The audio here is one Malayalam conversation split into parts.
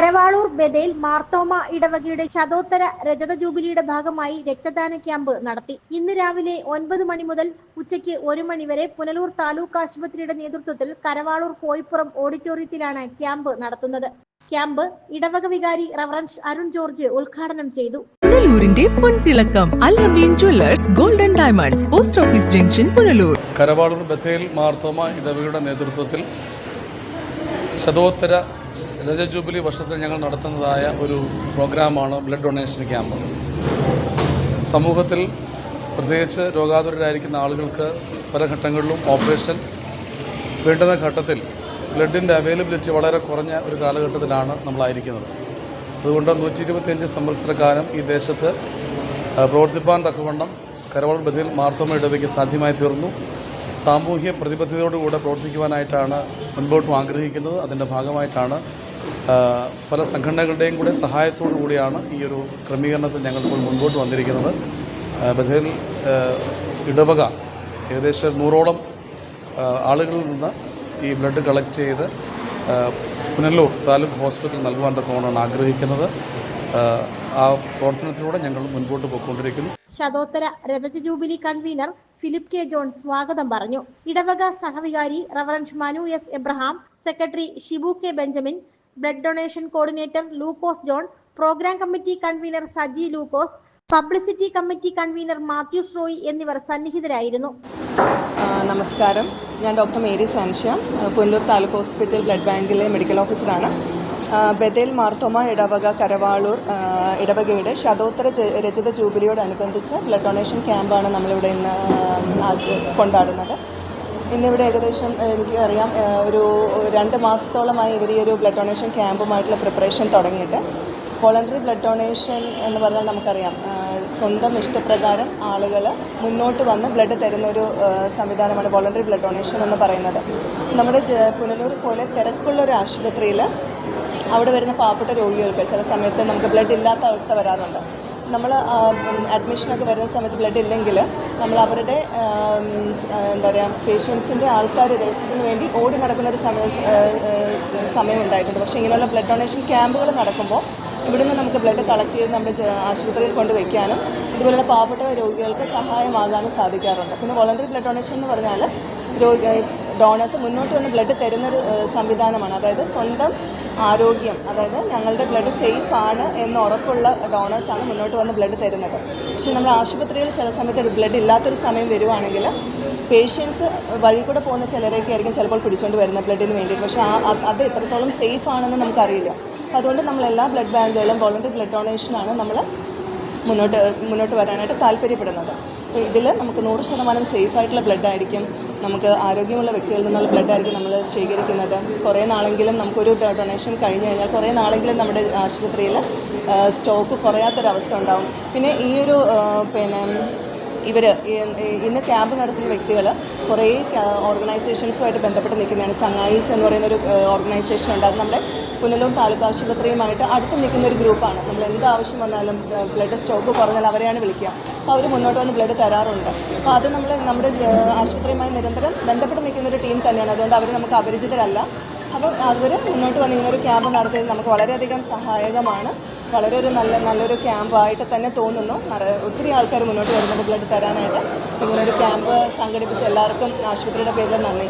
കരവാളൂർ ബദേൽ മാർത്തോമ ഇടവകയുടെ ശതോത്തര രജത ജൂബിലിയുടെ ഭാഗമായി രക്തദാന ക്യാമ്പ് നടത്തി. ഇന്ന് രാവിലെ ഒൻപത് മണി മുതൽ ഉച്ചയ്ക്ക് ഒരു മണി വരെ പുനലൂർ താലൂക്ക് ആശുപത്രിയുടെ നേതൃത്വത്തിൽ കരവാളൂർ കോയിപ്പുറം ഓഡിറ്റോറിയത്തിലാണ് ക്യാമ്പ് നടത്തുന്നത്. ക്യാമ്പ് ഇടവക വികാരി റവറൻസ് അരുൺ ജോർജ് ഉദ്ഘാടനം ചെയ്തു. പുനലൂരിന്റെ പൊൻതിളക്കം Allameen jewellers golden diamonds post office junction Punalur. Karavalur Bethel Marthoma ഇടവകയുടെ നേതൃത്വത്തിൽ ശതോത്തര രജജൂബിലി വർഷത്തിൽ ഞങ്ങൾ നടത്തുന്നതായ ഒരു പ്രോഗ്രാമാണ് ബ്ലഡ് ഡൊണേഷൻ ക്യാമ്പ്. സമൂഹത്തിൽ പ്രത്യേകിച്ച് രോഗാതുരരായിരിക്കുന്ന ആളുകൾക്ക് പല ഘട്ടങ്ങളിലും ഓപ്പറേഷൻ വേണ്ടുന്ന ഘട്ടത്തിൽ ബ്ലഡിന്റെ അവൈലബിലിറ്റി വളരെ കുറഞ്ഞ ഒരു കാലഘട്ടത്തിലാണ് നമ്മളായിരിക്കുന്നത്. അതുകൊണ്ട് നൂറ്റി ഇരുപത്തിയഞ്ച് സംവത്സരക്കാലം ഈ ദേശത്ത് പ്രവർത്തിപ്പാൻ തക്കവണ്ണം കരവള ബദിൽ മാർത്തോമ ഇടവയ്ക്ക് സാധ്യമായി തീർന്നു. സാമൂഹ്യ പ്രതിബദ്ധതയോടുകൂടെ പ്രവർത്തിക്കുവാനായിട്ടാണ് മുൻപോട്ടും ആഗ്രഹിക്കുന്നത്. അതിന്റെ ഭാഗമായിട്ടാണ് പല സംഘടനകളുടെയും കൂടെ സഹായത്തോടു കൂടിയാണ് ഈ ഒരു ക്രമീകരണത്തിൽ ഞങ്ങളിപ്പോൾ മുൻപോട്ട് വന്നിരിക്കുന്നത്. ബഥേൽ ഇടവക ഏകദേശം നൂറോളം ആളുകളിൽ നിന്ന് ഈ ബ്ലഡ് കളക്ട് ചെയ്ത് പുനലൂർ താലൂക്ക് ഹോസ്പിറ്റൽ നൽകുവാൻ തക്കമാണ് ആഗ്രഹിക്കുന്നത്. ആ പ്രവർത്തനത്തിലൂടെ ഞങ്ങൾ മുൻപോട്ട് പോയിക്കൊണ്ടിരിക്കുന്നു. ശതോത്തര രഥജ jubilee convener Philip K John സ്വാഗതം പറഞ്ഞു. ഇടവക സഹവികാരി reverend Manu S Abraham secretary Shibu K Benjamin blood donation coordinator Lukose John programme committee convener Saji Lukose publicity committee convener Mathews Roy എന്നിവർ സന്നിഹിതരായിരുന്നു. നമസ്കാരം. ഞാൻ doctor Mary Sancia Pullur taluk hospital blood ബാങ്കിലെ മെഡിക്കൽ ഓഫീസറാണ്. ബദേൽ മാർത്തോമ ഇടവക കരവാളൂർ ഇടവകയുടെ ശതോത്തര രചിത ജൂബിലിയോടനുബന്ധിച്ച് ബ്ലഡ് ഡൊണേഷൻ ക്യാമ്പാണ് നമ്മളിവിടെ ഇന്ന് കൊണ്ടാടുന്നത്. ഇന്നിവിടെ ഏകദേശം എനിക്ക് അറിയാം ഒരു രണ്ട് മാസത്തോളമായി ഇവർ ഈ ഒരു ബ്ലഡ് ഡൊണേഷൻ ക്യാമ്പുമായിട്ടുള്ള പ്രിപ്പറേഷൻ തുടങ്ങിയിട്ട്. വോളണ്ടറി ബ്ലഡ് ഡൊണേഷൻ എന്ന് പറഞ്ഞാൽ നമുക്കറിയാം സ്വന്തം ഇഷ്ടപ്രകാരം ആളുകൾ മുന്നോട്ട് വന്ന് ബ്ലഡ് തരുന്ന ഒരു സംവിധാനമാണ് വോളണ്ടറി ബ്ലഡ് ഡൊണേഷൻ എന്ന് പറയുന്നത്. നമ്മുടെ പുനലൂർ പോലെ തിരക്കുള്ള ഒരു ആശുപത്രിയിൽ അവിടെ വരുന്ന പാവപ്പെട്ട രോഗികൾക്ക് ചില സമയത്ത് നമുക്ക് ബ്ലഡ് ഇല്ലാത്ത അവസ്ഥ വരാറുണ്ട്. നമ്മൾ അഡ്മിഷനൊക്കെ വരുന്ന സമയത്ത് ബ്ലഡ് ഇല്ലെങ്കിൽ നമ്മൾ അവരുടെ എന്താ പറയുക പേഷ്യൻസിന്റെ ആൾക്കാർ രക്തത്തിന് വേണ്ടി ഓടി നടക്കുന്ന ഒരു സമയ സമയം ഉണ്ടായിട്ടുണ്ട് പക്ഷേ ഇങ്ങനെയുള്ള ബ്ലഡ് ഡൊണേഷൻ ക്യാമ്പുകൾ നടക്കുമ്പോൾ ഇവിടുന്ന് നമുക്ക് ബ്ലഡ് കളക്ട് ചെയ്ത് നമ്മുടെ ആശുപത്രിയിൽ കൊണ്ട് വയ്ക്കാനും ഇതുപോലുള്ള പാവപ്പെട്ട രോഗികൾക്ക് സഹായമാകാനും സാധിക്കാറുണ്ട്. പിന്നെ വോളണ്ടറി ബ്ലഡ് ഡൊണേഷൻ എന്ന് പറഞ്ഞാൽ രോഗി ഡോണേഴ്സ് മുന്നോട്ട് വന്ന് ബ്ലഡ് തരുന്നൊരു സംവിധാനമാണ്. അതായത് സ്വന്തം ആരോഗ്യം അതായത് ഞങ്ങളുടെ ബ്ലഡ് സേഫ് ആണ് എന്ന് ഉറപ്പുള്ള ഡോണേഴ്സാണ് മുന്നോട്ട് വന്ന് ബ്ലഡ് തരുന്നത്. പക്ഷേ നമ്മുടെ ആശുപത്രികളിൽ ചില സമയത്ത് ബ്ലഡ് ഇല്ലാത്തൊരു സമയം വരുവാണെങ്കിൽ പേഷ്യൻസ് വഴി കൂടെ പോകുന്ന ചിലരൊക്കെ ആയിരിക്കും ചിലപ്പോൾ പിടിച്ചുകൊണ്ട് വരുന്ന ബ്ലഡിന് വേണ്ടിയിട്ട്. പക്ഷേ ആ അത് എത്രത്തോളം സേഫ് ആണെന്ന് നമുക്കറിയില്ല. അതുകൊണ്ട് നമ്മൾ എല്ലാ ബ്ലഡ് ബാങ്കുകളും വോളണ്ടറി ബ്ലഡ് ഡൊണേഷനാണ് നമ്മൾ മുന്നോട്ട് മുന്നോട്ട് വരാനായിട്ട് താല്പര്യപ്പെടുന്നത് അപ്പോൾ ഇതിൽ നമുക്ക് നൂറ് ശതമാനം സേഫായിട്ടുള്ള ബ്ലഡ് ആയിരിക്കും. നമുക്ക് ആരോഗ്യമുള്ള വ്യക്തികളിൽ നിന്നുള്ള ബ്ലഡ് ആയിരിക്കും നമ്മൾ ശേഖരിക്കുന്നത്. കുറേ നാളെങ്കിലും നമുക്കൊരു ഡൊണേഷൻ കഴിഞ്ഞ് കഴിഞ്ഞാൽ കുറേ നാളെങ്കിലും നമ്മുടെ ആശുപത്രിയിൽ സ്റ്റോക്ക് കുറയാത്തൊരവസ്ഥ ഉണ്ടാവും. പിന്നെ ഈ ഒരു പിന്നെ ഇവർ ഇന്ന് ക്യാമ്പ് നടത്തുന്ന വ്യക്തികൾ കുറേ ഓർഗനൈസേഷൻസുമായിട്ട് ബന്ധപ്പെട്ട് നിൽക്കുന്നതാണ്. ചങ്ങായിസ് എന്ന് പറയുന്ന ഒരു ഓർഗനൈസേഷൻ ഉണ്ട്. അത് നമ്മുടെ പുനലൂർ താലൂക്ക് ആശുപത്രിയുമായിട്ട് അടുത്ത് നിൽക്കുന്ന ഒരു ഗ്രൂപ്പാണ്. നമ്മൾ എന്ത് ആവശ്യം വന്നാലും ബ്ലഡ് സ്റ്റോക്ക് കുറഞ്ഞാൽ അവരെയാണ് വിളിക്കുക. അപ്പോൾ അവർ മുന്നോട്ട് വന്ന് ബ്ലഡ് തരാറുണ്ട്. അപ്പോൾ അത് നമ്മൾ നമ്മുടെ ആശുപത്രിയുമായി നിരന്തരം ബന്ധപ്പെട്ട് നിൽക്കുന്ന ഒരു ടീം തന്നെയാണ്. അതുകൊണ്ട് അവർ നമുക്ക് അപരിചിതരല്ല. അപ്പം അവർ മുന്നോട്ട് വന്ന് ഒരു ക്യാമ്പ് നടത്തിയത് നമുക്ക് വളരെയധികം സഹായകമാണ്. വളരെ ഒരു നല്ല നല്ലൊരു ക്യാമ്പായിട്ട് തന്നെ തോന്നുന്നു. ഒത്തിരി ആൾക്കാർ മുന്നോട്ട് വരുന്നുണ്ട് ബ്ലഡ് തരാനായിട്ട്. ഇങ്ങനൊരു ക്യാമ്പ് സംഘടിപ്പിച്ച് എല്ലാവർക്കും ആശുപത്രിയുടെ പേരിൽ നന്ദി.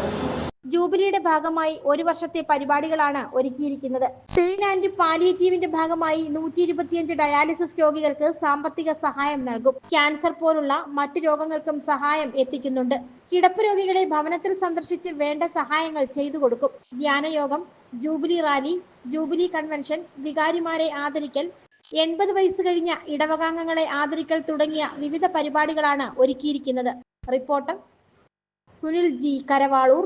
ജൂബിലിയുടെ ഭാഗമായി ഒരു വർഷത്തെ പരിപാടികളാണ് ഒരുക്കിയിരിക്കുന്നത്. പെയിൻ ആൻഡ് പാലിയേറ്റീവിന്റെ ഭാഗമായി നൂറ്റി ഇരുപത്തിയഞ്ച് ഡയാലിസിസ് രോഗികൾക്ക് സാമ്പത്തിക സഹായം നൽകും. ക്യാൻസർ പോലുള്ള മറ്റു രോഗങ്ങൾക്കും സഹായം എത്തിക്കുന്നുണ്ട്. കിടപ്പ് രോഗികളെ ഭവനത്തിൽ സന്ദർശിച്ച് വേണ്ട സഹായങ്ങൾ ചെയ്തു കൊടുക്കും. ധ്യാനയോഗം ജൂബിലി റാലി ജൂബിലി കൺവെൻഷൻ വികാരിമാരെ ആദരിക്കൽ എൺപത് വയസ്സ് കഴിഞ്ഞ ഇടവകാംഗങ്ങളെ ആദരിക്കൽ തുടങ്ങിയ വിവിധ പരിപാടികളാണ് ഒരുക്കിയിരിക്കുന്നത്. Reporter Sunil G Karavalur.